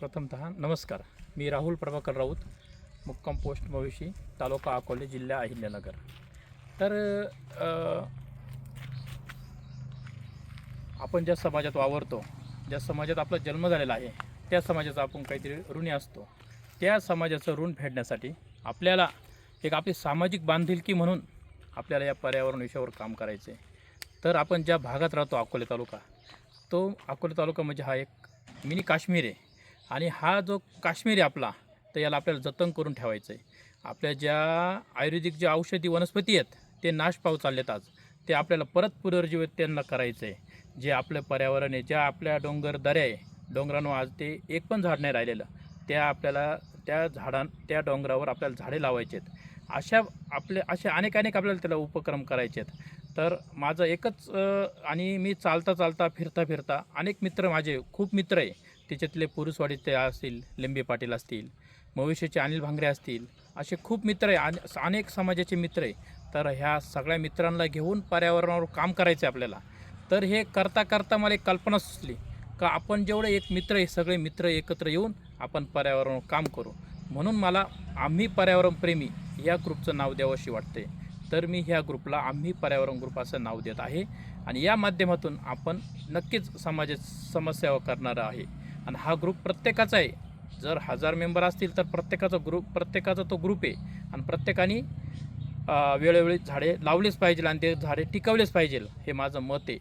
प्रथमतः नमस्कार. मी राहुल प्रभाकर राऊत मुक्काम पोस्ट मवेशी तालुका अकोले जिल्हा अहिल्यानगर. तर आपण ज्या समाजात वावरतो ज्या समाजात आपला जन्म झालेला आहे त्या समाजाचा आपण काहीतरी ऋणी असतो. त्या समाजाचं ऋण फेडण्यासाठी आपल्याला एक आपली सामाजिक बांधिलकी म्हणून आपल्याला या पर्यावरण विषयावर काम करायचं तर आपण ज्या भागात राहतो अकोले तालुका तो अकोले तालुका म्हणजे हा एक मिनी काश्मीर आहे. आणि हा जो काश्मीरी आपला तर याला आपल्याला जतन करून ठेवायचं आहे आपल्या ज्या आयुर्वेदिक ज्या औषधी वनस्पती आहेत ते नाश पाहू चाललेत आज. ते आपल्याला परत पुनर्जीवित त्यांना करायचं आहे जे आपलं पर्यावरण आहे ज्या आपल्या डोंगर दऱ्या आहे डोंगरांवर आज ते एक पण झाड नाही राहिलेलं. त्या आपल्याला त्या झाडां त्या डोंगरावर आपल्याला झाडे लावायचे आहेत. अशा आपले असे अनेक अनेक आपल्याला त्याला उपक्रम करायचे आहेत. तर माझं एकच आणि मी चालता चालता फिरता फिरता अनेक मित्र माझे खूप मित्र आहे त्याच्यातले पुरुषवाडी ते असतील लिंबे पाटील असतील मवेशीचे अनिल भांगरे असतील असे खूप मित्र आहे आणि अनेक समाजाचे मित्र आहे. तर ह्या सगळ्या मित्रांना घेऊन पर्यावरणावर काम करायचं आहे आपल्याला. तर हे करता करता मला एक कल्पना सुचली का आपण जेवढे एक मित्र आहे सगळे मित्र एकत्र येऊन आपण पर्यावरणावर काम करू. म्हणून मला आम्ही पर्यावरणप्रेमी या ग्रुपचं नाव द्यावंशी वाटते तर मी ह्या ग्रुपला आम्ही पर्यावरण ग्रुप असं नाव देत आहे. आणि या माध्यमातून आपण नक्कीच समाजात समस्या करणारं आहे. आणि हा ग्रुप प्रत्येकाचा आहे. जर हजार मेंबर असतील तर प्रत्येकाचा ग्रुप प्रत्येकाचा तो ग्रुप आहे. आणि प्रत्येकाने वेळोवेळी झाडे लावलेच पाहिजे आणि ते झाडे टिकवलेच पाहिजे हे माझं मत आहे.